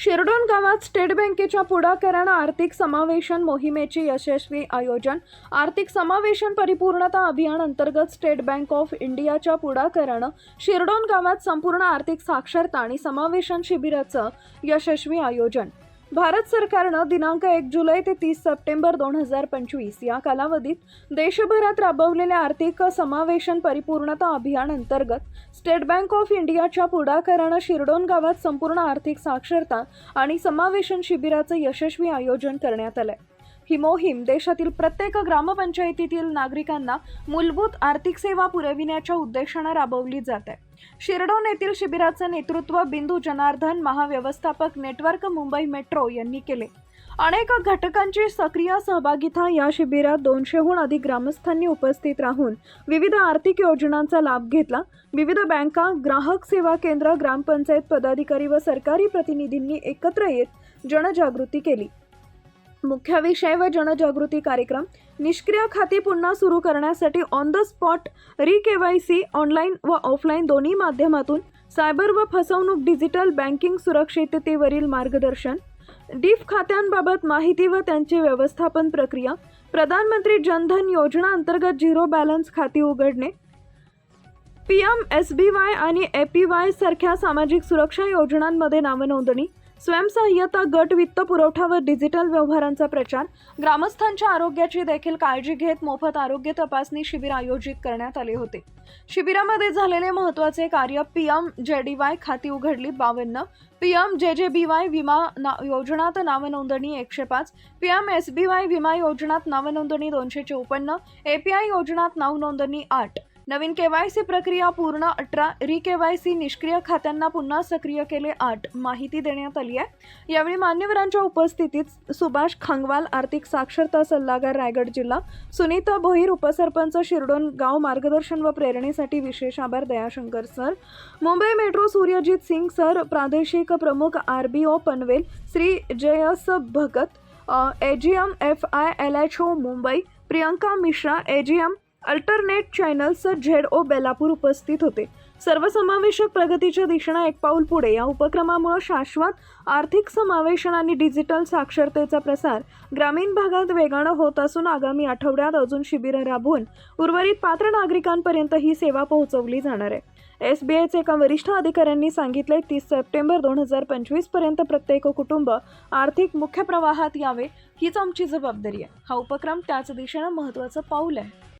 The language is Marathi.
शहरात स्टेट बँकेच्या पुढाकारानं आर्थिक समावेशन मोहिमेचे यशस्वी आयोजन. आर्थिक समावेशन परिपूर्णता अभियान अंतर्गत स्टेट बँक ऑफ इंडियाच्या पुढाकारानं शिरडोन गावात संपूर्ण आर्थिक साक्षरता आणि समावेशन शिबिराचं यशस्वी आयोजन. भारत सरकारनं दिनांक एक जुलै ते तीस सप्टेंबर दोन हजार पंचवीस या कालावधीत देशभरात राबवलेल्या आर्थिक समावेशन परिपूर्णता अभियान अंतर्गत स्टेट बँक ऑफ इंडियाच्या पुढाकारानं शिरडोन गावात संपूर्ण आर्थिक साक्षरता आणि समावेशन शिबिराचं यशस्वी आयोजन करण्यात आलं आहे ही मोहीम देशातील प्रत्येक ग्रामपंचायतीतील नागरिकांना मूलभूत आर्थिक सेवा पुरविण्याच्या उद्देशानं राबवली जात आहे. शिरडोन येथील शिबिराचं नेतृत्व बिंदू जनार्दन महाव्यवस्थापक नेटवर्क मुंबई मेट्रो यांनी केले. अनेक घटकांची सक्रिय सहभागिता या शिबिरात दोनशेहून अधिक ग्रामस्थांनी उपस्थित राहून विविध आर्थिक योजनांचा लाभ घेतला. विविध बँका ग्राहक सेवा केंद्र ग्रामपंचायत पदाधिकारी व सरकारी प्रतिनिधींनी एकत्र येत जनजागृती केली. मुख्य विषय व जनजागृती कार्यक्रम. निष्क्रिय खाती पुन्हा सुरू करण्यासाठी on the spot re K Y C online व ऑफलाईन दोन्ही माध्यमातून सायबर व फसवणूक डिजिटल बँकिंग सुरक्षिततेवरील मार्गदर्शन. डीफ खात्यांबाबत माहिती व त्यांची व्यवस्थापन प्रक्रिया. प्रधानमंत्री जनधन योजना अंतर्गत झिरो बॅलन्स खाती उघडणे. P M S B Y आणि ए पी वाय सारख्या सामाजिक सुरक्षा योजनांमध्ये नावनोंदणी. स्वयंसहाय्यता गट वित्त पुरवठा व डिजिटल व्यवहारांचा प्रचार. ग्रामस्थांच्या आरोग्याची देखील काळजी घेत मोफत आरोग्य तपासणी शिबिर आयोजित करण्यात आले होते. शिबिरामध्ये झालेले महत्त्वाचे कार्य P M J D Y खाती उघडली बावन्न. पी एम जे जे बी वाय विमा ना योजनात नावनोंदणी एकशे पाच. P M S B Y विमा योजनात नावनोंदणी दोनशे चौपन्न. ए पी आय योजनात नावनोंदणी आठ. नवीन केवायसी प्रक्रिया पूर्ण अठरा री केवायसी निष्क्रिय खात्यांना पुन्हा सक्रिय केले आठ माहिती देण्यात आली आहे. यावेळी मान्यवरांच्या उपस्थितीत सुभाष खांगवाल आर्थिक साक्षरता सल्लागार रायगड जिल्हा सुनीता भोईर उपसरपंच शिरडोन गाव मार्गदर्शन व प्रेरणेसाठी विशेष आभार Dayashankar sir. Mumbai metro Suryajit Singh sir प्रादेशिक प्रमुख R B O Panvel Shri Jayas Bhagat AGM F I L H O Mumbai Priyanka Mishra AGM alternate चॅनल्सचं Z O Belapur उपस्थित होते. सर्वसमावेशक प्रगतीच्या दिशेनं एक पाऊल पुढे. या उपक्रमामुळे शाश्वत आर्थिक समावेशन आणि डिजिटल साक्षरतेचा प्रसार ग्रामीण भागात वेगानं होत असून आगामी आठवड्यात अजून शिबिरं राबवून उर्वरित पात्र नागरिकांपर्यंत ही सेवा पोहोचवली जाणार आहे. एस बी आयचे एका वरिष्ठ अधिकाऱ्यांनी सांगितले तीस सप्टेंबर दोन हजार पंचवीसपर्यंत प्रत्येक कुटुंब आर्थिक मुख्य प्रवाहात यावे हीच आमची जबाबदारी आहे. हा उपक्रम त्याच दिशेनं महत्त्वाचं पाऊल आहे.